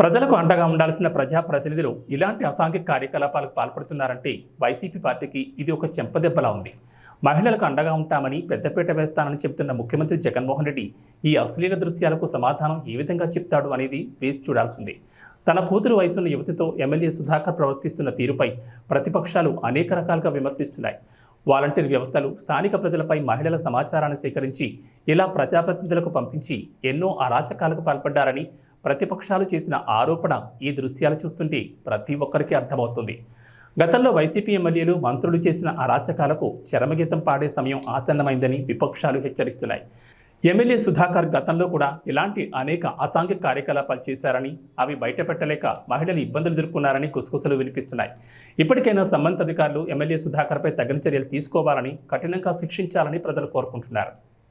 ప్రజలకు అండగా ఉండాల్సిన ప్రజాప్రతినిధులు ఇలాంటి అసాంఘిక కార్యకలాపాలకు పాల్పడుతున్నారంటే వైసీపీ పార్టీకి ఇది ఒక చెంపదెబ్బలా ఉంది. మహిళలకు అండగా ఉంటామని పెద్దపీట వేస్తానని చెబుతున్న ముఖ్యమంత్రి జగన్మోహన్ రెడ్డి ఈ అశ్లీల దృశ్యాలకు సమాధానం ఏ విధంగా చెప్తాడు అనేది వేచి చూడాల్సింది. తన కూతురు వయసున్న యువతితో ఎమ్మెల్యే సుధాకర్ ప్రవర్తిస్తున్న తీరుపై ప్రతిపక్షాలు అనేక రకాలుగా విమర్శిస్తున్నాయి. వాలంటీర్ వ్యవస్థలు స్థానిక ప్రజలపై మహిళల సమాచారాన్ని సేకరించి ఇలా ప్రజాప్రతినిధులకు పంపించి ఎన్నో అరాచకాలకు పాల్పడ్డారని ప్రతిపక్షాలు చేసిన ఆరోపణ ఈ దృశ్యాలు చూస్తుంటే ప్రతి ఒక్కరికి అర్థమవుతుంది. గతంలో వైసీపీ ఎమ్మెల్యేలు మంత్రులు చేసిన అరాచకాలకు చరమగీతం పాడే సమయం ఆసన్నమైందని విపక్షాలు హెచ్చరిస్తున్నాయి. ఎమ్మెల్యే సుధాకర్ గతంలో కూడా ఇలాంటి అనేక అసాంఘిక కార్యకలాపాలు చేశారని అవి బయటపెట్టలేక మహిళలు ఇబ్బందులు ఎదుర్కొన్నారని గుసగుసలు వినిపిస్తున్నాయి. ఇప్పటికైనా సంబంధిత అధికారులు ఎమ్మెల్యే సుధాకర్పై తగిన చర్యలు తీసుకోవాలని కఠినంగా శిక్షించాలని ప్రజలు కోరుకుంటున్నారు.